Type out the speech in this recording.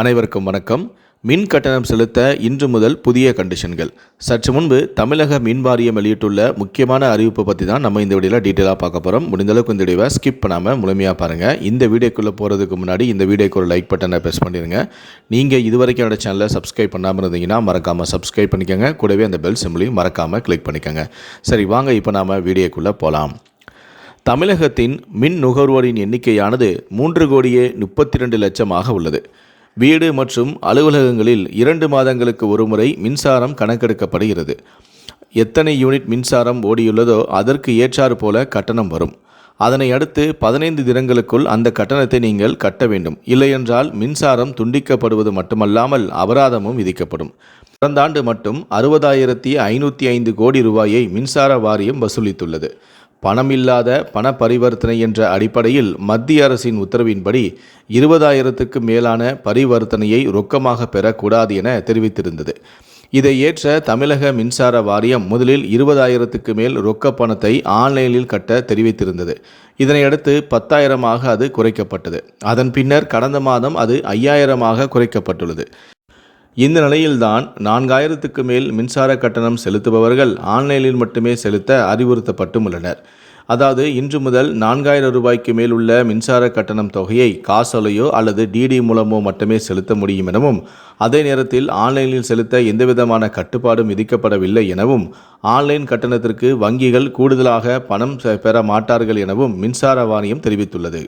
அனைவருக்கும் வணக்கம். மின் கட்டணம் செலுத்த இன்று முதல் புதிய கண்டிஷன்கள் சற்று முன்பு தமிழக மின் வாரியம் வெளியிட்டுள்ள முக்கியமான அறிவிப்பை பற்றி தான் நம்ம இந்த வீடியோவில் டீட்டெயிலாக பார்க்க போகிறோம் முடிந்தளவுக்கு இந்த வீடியோவை ஸ்கிப் பண்ணாமல் முழுமையாக பாருங்கள் இந்த வீடியோக்குள்ளே போகிறதுக்கு முன்னாடி இந்த வீடியோக்கு ஒரு லைக் பட்டனை ப்ரெஸ் பண்ணிடுங்க நீங்கள் இதுவரைக்கும் என்னோட சேனலை சப்ஸ்கிரைப் பண்ணாமல் இருந்தீங்கன்னா மறக்காமல் சப்ஸ்கிரைப் பண்ணிக்கோங்க. கூடவே அந்த பெல் சிம்பிளையும் மறக்காமல் கிளிக் பண்ணிக்கோங்க. சரி வாங்க இப்போ நாம் வீடியோக்குள்ளே போகலாம் தமிழகத்தின் மின் நுகர்வோரின் எண்ணிக்கையானது மூன்று கோடியே முப்பத்தி ரெண்டு லட்சமாக உள்ளது. வீடு மற்றும் அலுவலகங்களில் இரண்டு மாதங்களுக்கு ஒருமுறை மின்சாரம் கணக்கெடுக்கப்படுகிறது. எத்தனை யூனிட் மின்சாரம் ஓடியுள்ளதோ அதற்கு ஏற்றாறு போல கட்டணம் வரும். அதனை அடுத்து பதினைந்து தினங்களுக்குள் அந்த கட்டணத்தை நீங்கள் கட்ட வேண்டும். இல்லையென்றால் மின்சாரம் துண்டிக்கப்படுவது மட்டுமல்லாமல் அபராதமும் விதிக்கப்படும். கடந்த ஆண்டு மட்டும் அறுபதாயிரத்தி ஐநூற்றி ஐந்து கோடி ரூபாயை மின்சார வாரியம் வசூலித்துள்ளது. பணமில்லாத பண பரிவர்த்தனை என்ற அடிப்படையில் மத்திய அரசின் உத்தரவின்படி இருபதாயிரத்துக்கு மேலான பரிவர்த்தனையை ரொக்கமாக பெறக்கூடாது என தெரிவித்திருந்தது. இதை ஏற்ற தமிழக மின்சார வாரியம் முதலில் இருபதாயிரத்துக்கு மேல் ரொக்க பணத்தை ஆன்லைனில் கட்ட தெரிவித்திருந்தது. இதனையடுத்து பத்தாயிரமாக அது குறைக்கப்பட்டது. அதன் பின்னர் கடந்த மாதம் அது ஐயாயிரமாக குறைக்கப்பட்டுள்ளது. இந்த நிலையில்தான் நான்காயிரத்துக்கு மேல் மின்சார கட்டணம் செலுத்துபவர்கள் ஆன்லைனில் மட்டுமே செலுத்த அறிவுறுத்தப்பட்டும் உள்ளனர். அதாவது இன்று முதல் நான்காயிரம் ரூபாய்க்கு மேல் உள்ள மின்சார கட்டணம் தொகையை காசோலையோ அல்லது டிடி மூலமோ மட்டுமே செலுத்த முடியும் எனவும் அதே நேரத்தில் ஆன்லைனில் செலுத்த எந்தவிதமான கட்டுப்பாடும் விதிக்கப்படவில்லை எனவும் ஆன்லைன் கட்டணத்திற்கு வங்கிகள் கூடுதலாக பணம் பெற மாட்டார்கள் எனவும் மின்சார வாரியம் தெரிவித்துள்ளது.